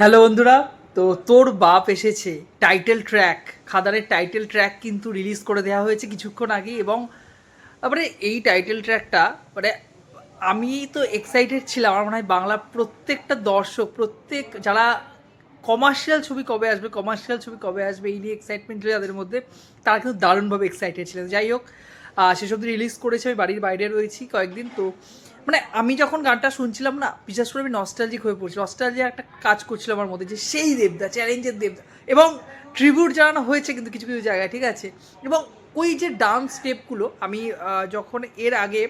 Hello বন্ধুরা, তো তোর বাপ এসেছে টাইটেল ট্র্যাক খাদারের টাইটেল ট্র্যাক কিন্তু রিলিজ করে দেওয়া হয়েছে কিছুক্ষণ আগে এবং তারপরে এই টাইটেল ট্র্যাকটা মানে আমি তো এক্সাইটেড ছিলাম, আমার মনে হয় বাংলা প্রত্যেকটা দর্শক, প্রত্যেক যারা কমার্শিয়াল ছবি কবে আসবে কমার্শিয়াল ছবি কবে আসবে, এই নিয়ে এক্সাইটমেন্ট যাদের মধ্যে, তারা কিন্তু দারুণভাবে এক্সাইটেড ছিলেন। যাই হোক সেসব রিলিজ করেছে, আমি বাড়ির বাইরে রয়েছি কয়েকদিন, তো মানে আমি যখন গানটা শুনছিলাম না, বিশেষ করে আমি নস্টালজিক হয়ে পড়ছি। নস্টালজিয়া একটা কাজ করছিল আমার মধ্যে যে সেই দেবদা চ্যালেঞ্জের দেবদা। এবং ট্রিবিউট জানানো হয়েছে কিন্তু কিছু কিছু জায়গায়, ঠিক আছে? এবং ওই যে ডান্স স্টেপগুলো আমি যখন এর আগে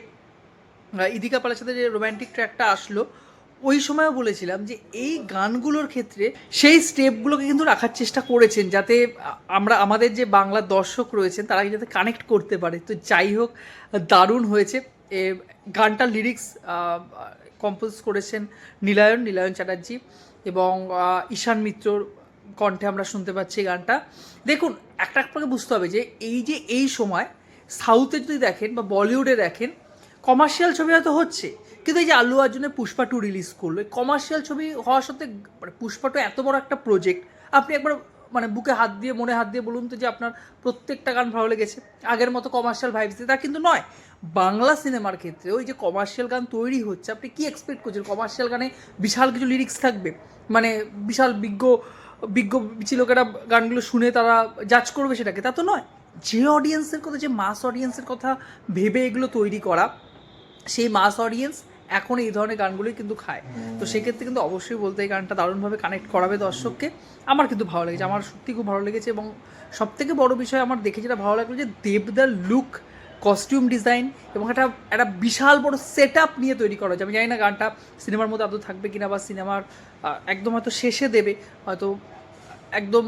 ইদিকা পালের সাথে যে রোম্যান্টিক ট্র্যাকটা আসলো ওই সময়ও বলেছিলাম যে এই গানগুলোর ক্ষেত্রে সেই স্টেপগুলোকে কিন্তু রাখার চেষ্টা করেছেন যাতে আমরা, আমাদের যে বাংলা দর্শক রয়েছেন, তারা যাতে কানেক্ট করতে পারে। তো যাই হোক, দারুণ হয়েছে। এ গানটার লিরিক্স কম্পোজ করেছেন নীলায়ন নীলায়ন চ্যাটার্জি এবং ঈশান মিত্রর কণ্ঠে আমরা শুনতে পাচ্ছি গানটা। দেখুন, একটা আপনাকে বুঝতে হবে যে এই যে এই সময় সাউথে যদি দেখেন বা বলিউডে দেখেন কমার্শিয়াল ছবি হয়তো হচ্ছে, কিন্তু এই যে আল্লু অর্জুনের পুষ্পা টু রিলিজ করল কমার্শিয়াল ছবি হওয়ার সাথে মানে পুষ্পা টু এত বড় একটা প্রজেক্ট আপনি একবার মানে বুকে হাত দিয়ে, মনে হাত দিয়ে বলুন তো যে আপনার প্রত্যেকটা গান ভালো লেগেছে, আগের মতো কমার্শিয়াল ভাইবস তা কিন্তু নয়। বাংলা সিনেমার ক্ষেত্রে ওই যে কমার্শিয়াল গান তৈরি হচ্ছে, আপনি কি এক্সপেক্ট করছেন? কমার্শিয়াল গানে বিশাল কিছু লিরিক্স থাকবে মানে বিশাল বিজ্ঞ বিজ্ঞ লোকেরা গানগুলো শুনে তারা জাজ করবে সেটাকে, তা তো নয়। যে অডিয়েন্সের কথা, যে মাস অডিয়েন্সের কথা ভেবে এগুলো তৈরি করা সেই মাস অডিয়েন্স এখন এই ধরনের গানগুলোই কিন্তু খায়। তো সেক্ষেত্রে কিন্তু অবশ্যই বলতে এই গানটা দারুণভাবে কানেক্ট করাবে দর্শককে। আমার কিন্তু ভালো লেগেছে, আমার সত্যি খুব ভালো লেগেছে এবং সব থেকে বড় বিষয় আমার দেখে যেটা ভালো লাগল যে দেবদার লুক কস্টিউম ডিজাইন এবং একটা একটা বিশাল বড় সেট আপ নিয়ে তৈরি করা হয়েছে। আমি জানি না গানটা সিনেমার মধ্যে আদৌ থাকবে কিনা বা সিনেমার একদম হয়তো শেষে দেবে, হয়তো একদম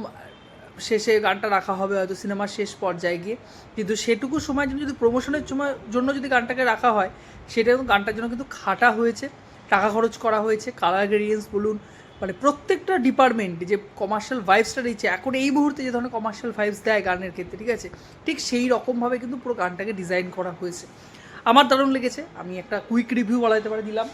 শেষে গানটা রাখা হবে, হয়তো সিনেমার শেষ পর্যায়ে গিয়ে। কিন্তু সেটুকু সময় যদি প্রমোশনের সময়, জন্য যদি গানটাকে রাখা হয়, সেটা গানটার জন্য কিন্তু খাটা হয়েছে, টাকা খরচ করা হয়েছে কালার গ্রেডিয়েন্স বলুন মানে প্রত্যেকটা ডিপার্টমেন্ট যে কমার্শিয়াল ভাইবসটা দিচ্ছে, এখন এই মুহূর্তে যে ধরনের কমার্শিয়াল ভাইবস দেয় গানের ক্ষেত্রে, ঠিক আছে? ঠিক সেই রকমভাবে কিন্তু পুরো গানটাকে ডিজাইন করা হয়েছে। আমার দারুণ লেগেছে, আমি একটা কুইক রিভিউ বলা যেতে পারে দিলাম।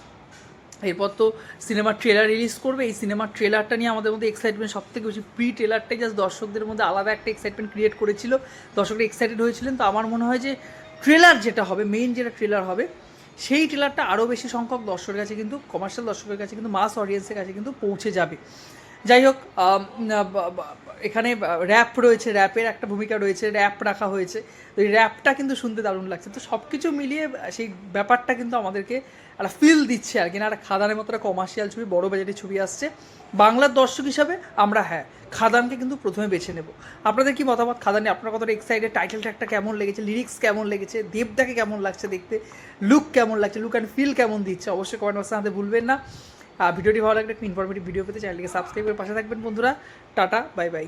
এরপর তো সিনেমার ট্রেলার রিলিজ করবে। এই সিনেমার ট্রেলারটা নিয়ে আমাদের মধ্যে এক্সাইটমেন্ট সব থেকে বেশি। প্রি ট্রেলারটাই জাস্ট দর্শকদের মধ্যে আলাদা একটা এক্সাইটমেন্ট ক্রিয়েট করেছিল। দর্শকরা এক্সাইটেড হয়েছিলেন। তো আমার মনে হয় যে ট্রেলার যেটা হবে মেইন যেটা ট্রেলার হবে, সেই ট্রেলারটা আরও বেশি সংখ্যক দর্শকের কাছে কিন্তু কমার্শিয়াল দর্শকের কাছে কিন্তু মাস অডিয়েন্সের কাছে কিন্তু পৌঁছে যাবে। যাই হোক এখানে র্যাপ রয়েছে র্যাপের একটা ভূমিকা রয়েছে র্যাপ রাখা হয়েছে। তো এই র্যাপটা কিন্তু শুনতে দারুণ লাগছে। তো সব কিছু মিলিয়ে সেই ব্যাপারটা কিন্তু আমাদেরকে একটা ফিল দিচ্ছে আর কি। না, একটা খাদানের মতো একটা কমার্শিয়াল ছবি, বড় বাজেটের ছবি আসছে। বাংলার দর্শক হিসাবে আমরা হ্যাঁ খাদানকে কিন্তু প্রথমে বেছে নেব। আপনাদের কি মতামত? খাদানে আপনার কতটা এক্সাইটেড টাইটেল ট্র্যাকটা কেমন লেগেছে? লিরিক্স কেমন লেগেছে? দেবদাকে কেমন লাগছে দেখতে? লুক কেমন লাগছে? লুক অ্যান্ড ফিল কেমন দিচ্ছে? অবশ্যই কমেন্ট বক্সে আমাদের ভুলবেন না। ভিডিওটি ভালো লাগলে একটা ইনফরমেটিভ ভিডিও পেতে চ্যানেলকে সাবস্ক্রাইব করে পাশে থাকবেন বন্ধুরা। Tata bye bye